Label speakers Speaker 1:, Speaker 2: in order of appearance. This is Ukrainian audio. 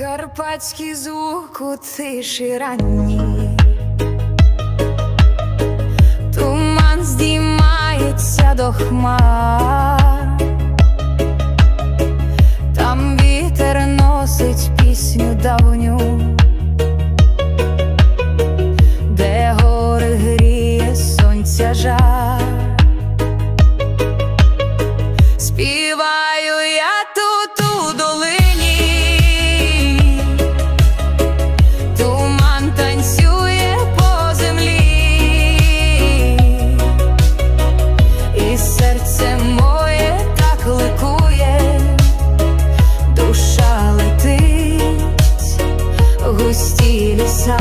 Speaker 1: Карпатський звук у тиші ранній туман здіймається до хмар. Пустили ліса.